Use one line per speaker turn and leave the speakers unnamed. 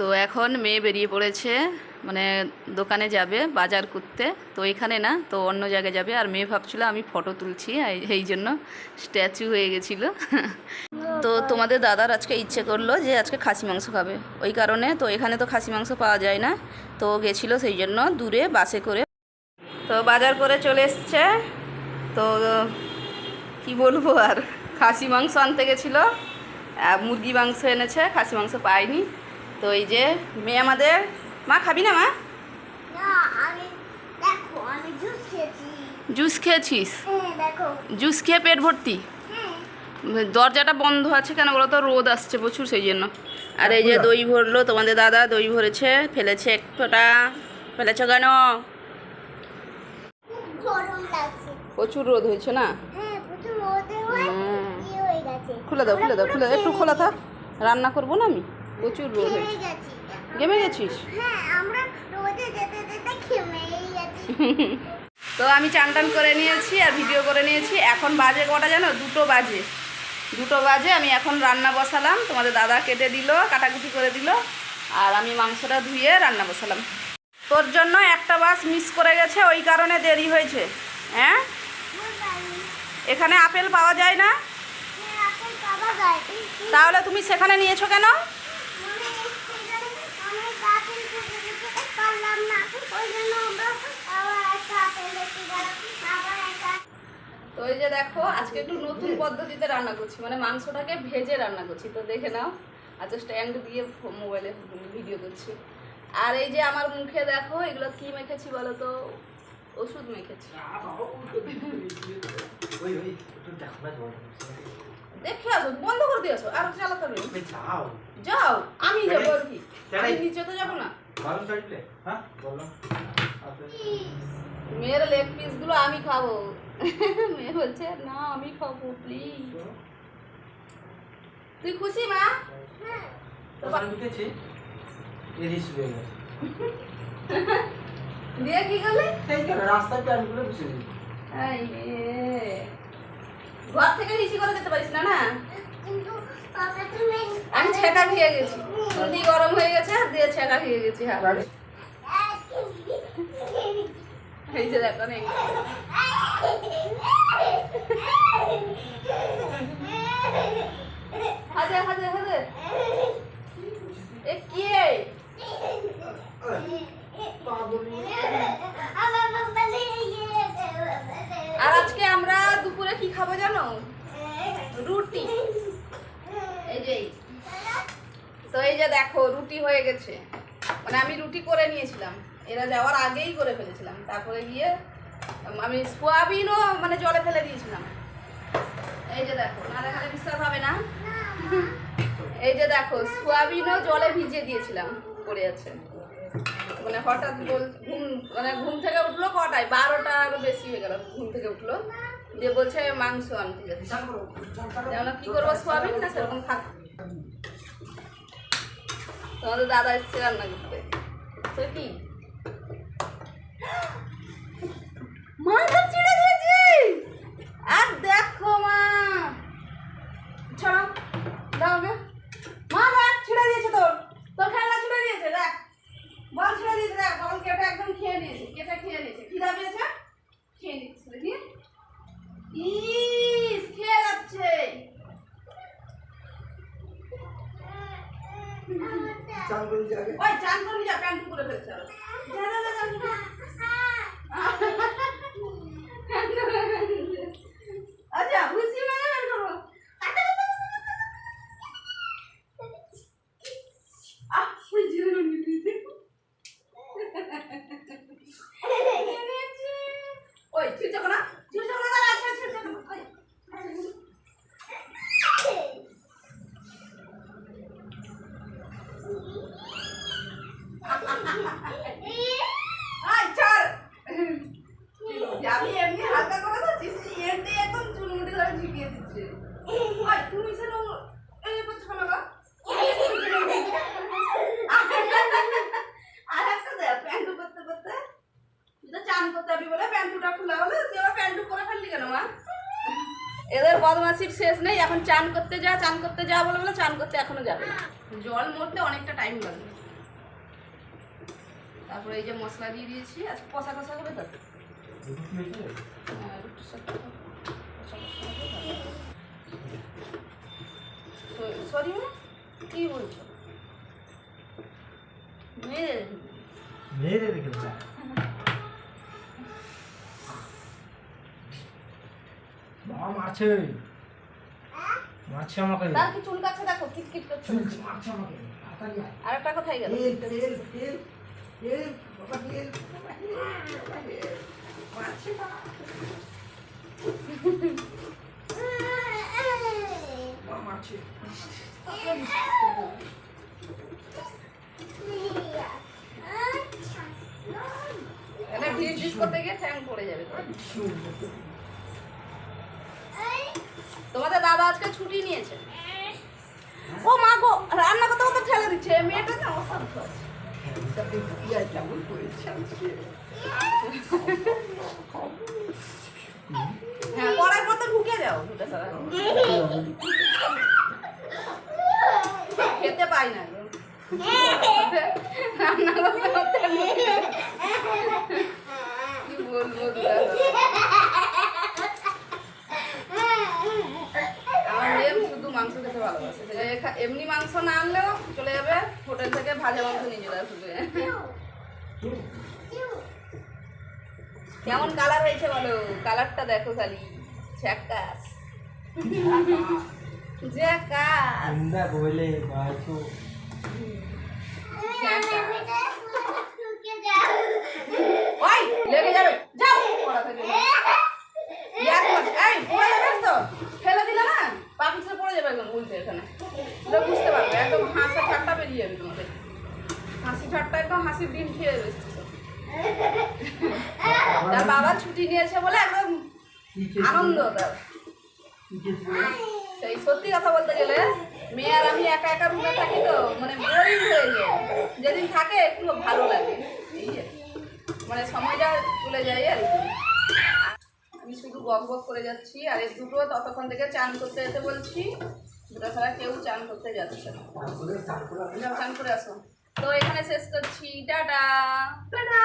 তো এখন মেয়ে বেরিয়ে পড়েছে মানে দোকানে যাবে, বাজার করতে। তো এখানে না, তো অন্য জায়গায় যাবে। আর মেয়ে ভাবছিল আমি ফটো তুলছি, এই- জন্য স্ট্যাচু হয়ে গেছিল। তো তোমাদের দাদার আজকে ইচ্ছে করল যে আজকে খাসি মাংস খাবে। ওই কারণে তো এখানে তো খাসি মাংস পাওয়া যায় না। তো গেছিল সেই জন্য দূরে বাসে করে। তো বাজার করে চলে এসছে। তো কি বলব আর, খাসি মাংস আনতে গেছিল। মুরগি মাংস এনেছে, খাসি মাংস পাইনি তো এই যে মেয়ে আমাদের মা খাবি না মা?
জুস
খেয়েছিস?
হ্যাঁ
জুস খেয়ে পেট ভর্তি?
হ্যাঁ।
দরজাটা বন্ধ আছে কেন বলো তো? রোদ আসছে প্রচুর সেই জন্য। আর এই যে দই ভরলো তোমাদের দাদা দই ভরেছে ফেলেছে এক ফোঁটা ফেলেছ কেন? প্রচুর রোদ হয়েছে না?
হ্যাঁ হয়ে। ইয়ে হয়ে
খুলে দাও খুলে দাও খুলে দাও। একটু খোলা থাক। রান্না করব না আমি? প্রচুর রোদ হয়েছে। গেছিস?
হ্যাঁ
তো আমি চান টান করে নিয়েছি আর ভিডিও করে নিয়েছি। এখন বাজে কটা জানো? দুটো বাজে। দুটো বাজে আমি এখন রান্না বসালাম। তোমাদের দাদা কেটে দিল কাটাকুটি করে দিল আর আমি মাংসটা ধুয়ে রান্না বসালাম। তোর জন্য একটা বাস মিস করে গেছে ওই কারণে দেরি হয়েছে। হ্যাঁ? এখানে আপেল পাওয়া যায় না?
হ্যাঁ।
তাহলে তুমি সেখানে নিয়েছো কেন
মানে সেখানে অনেক আপেল থেকে যেতে পারলাম না। ওই জন্য আমরা আবার একটা আপেল দেখতে গেলাম। আবার একটা
তো এই যে দেখো, আজকে একটু নতুন পদ্ধতিতে রান্না করছি। মানে মাংসটাকে ভেজে রান্না করছি। তো দেখে নাও আচ্ছা স্ট্যান্ড দিয়ে মোবাইলে ভিডিও করছি। আর এই যে আমার মুখে দেখো, এগুলো কি মেখেছি বলো তো? ওষুধ মেখেছি।
দেখো
আসো বন্ধ করে দিয়ে আসো আর চালাতে হবে।
যাও।
যাও আমি যাব আর কি। আমি নিচে তো যাব না।
চাইলে? হ্যাঁ?
মেয়ের লেগ পিসগুলো আমি খাব। মেয়ে বলছে না আমি খাব প্লিজ তুই খুশি মা?
হয়ে। গেছে।
দিয়ে কি করলি?
রাস্তায় প্যান্টগুলো
এই রে। ঘর থেকে রিসি করে দিতে পারিস না না? আমি ছেঁকা খেয়ে গেছি। সন্ধি গরম হয়ে গেছে দিয়ে ছেঁকা খেয়ে গেছি হ্যাঁ এই যে দেখো নেই হাজে হাজে হাজে এ কি এ? আর আজকে আমরা দুপুরে কি খাব জানো রুটি। এই যে। তো এই যে দেখো, রুটি হয়ে গেছে। মানে আমি রুটি করে নিয়েছিলাম। এরা যাওয়ার আগেই করে ফেলেছিলাম। তারপরে গিয়ে আমি সোয়াবিনও মানে জলে ফেলে দিয়েছিলাম। এই যে দেখো, না দেখালে বিশ্বাস হবে না? এই যে দেখো, সোয়াবিনও জলে ভিজিয়ে দিয়েছিলাম, পড়ে আছে। মানে হঠাৎ ঘুম মানে ঘুম থেকে উঠল কটায়? বারোটা আরও বেশি হয়ে গেল, ঘুম থেকে উঠল। দিয়ে বলছে মাংস আনতে যাচ্ছে। যেমন কি করব? সোয়াবিন না সেরকম থাক। তোমাদের দাদা এসছে রান্না করতে। কি? আর দেখো মা। দাও গে মা দিয়েছে তোর। তোর খেলনা দিয়েছে, দেখ। দিয়েছে, দেখ, বল কেটে একদম খেয়ে নিয়েছে, কেটে খেয়ে নিয়েছে। কি দাবি আছে খেয়ে নিচ্ছে দেখি ইস খেয়ে যাচ্ছে?
চান করে যাবে।
ওই চান করে যা প্যান্ট করে ফেলছে আরও। যা, যা, যা, চান কর। আচ্ছা বুঝছি মানে বের করব আহ ওই জিরে নিতে ওই ছিড়ছে না ছিড়ছে না দাঁড়া আছে ছিড়ছে না ওই আই ছাড় আমি এমনি হালকা করে ধরছিস এর দিয়ে একদম চুলমুটি ধরে ঝিকিয়ে দিচ্ছে ওই তুমি সেটা এই করছ কেন গো? আর একটা দেখ প্যান্টু করতে করতে তুই তো চান করতে যাবি বলে প্যান্টুটা খোলা হলো তুই আবার প্যান্টু করে ফেললি কেন মা এদের বদমাসির শেষ নেই, এখন চান করতে যা, চান করতে যা বলে বলে চান করতে এখনও যাবে জল মরতে অনেকটা টাইম লাগবে তারপরে এই যে মশলা দিয়ে দিয়েছি আজকে কষা কষা হবে তো হ্যাঁ। স- সরি কি বলছো? মেরে
মেরে রেখেছে বাবা মারছে। মারছে আমাকে।
তার কি চুল কাছে দেখো কিটকিট করছে।
মারছে আমাকে।
আর একটা কোথায় গেল?
তেল তেল তেল তেল বাবা তেল। মারছে মারছে।
এটা ডিস করতে গিয়ে ঠ্যাং পড়ে যাবে। তোমাদের দাদা আজকে ছুটি নিয়েছে। ও মা গো রান্না করতে করতে ঠেলে দিচ্ছে মেয়েটা না অসাধ্য আছে। হ্যাঁ ঢুকে যাও সারা খেতে পাই না রান্না করতে করতে কি বলব দুটো আমার মেয়ে শুধু মাংস খেতে এমনি মাংস না আনলেও চলে যাবে, হোটেল থেকে ভাজা মাংস নিয়ে চলে আসবে। কেমন কালার হয়েছে বলো? কালারটা দেখো খালি। ঝ্যাকাস ঝ্যাকাস
বলে
ওই, লেগে যাও। যাবে তো ফেলে দিলে না পা পিছলে পড়ে যাবে একদম উল্টে এখানে। বুঝতে পারবে একদম হাসি ঠাট্টা বেরিয়ে যাবে তোমাদের হাসি ঠাট্টা একদম হাসির দিন খেয়ে এসেছে তার বাবা ছুটি নিয়েছে বলে একদম আনন্দ তার সেই সত্যি কথা বলতে গেলে মেয়ে আর আমি একা একা রুমে থাকি তো মানে বোরিং হয়ে যায় যেদিন থাকে একটু ভালো লাগে। এই মানে সময়টা চলে যায় আর কি। বক বক করে যাচ্ছি আর এই দুটো ততক্ষণ থেকে চান করতে যেতে বলছি দুটো ছাড়া কেউ চান করতে যাচ্ছে না। চান করে আসো তো এখানে শেষ করছি টাটা। টাটা।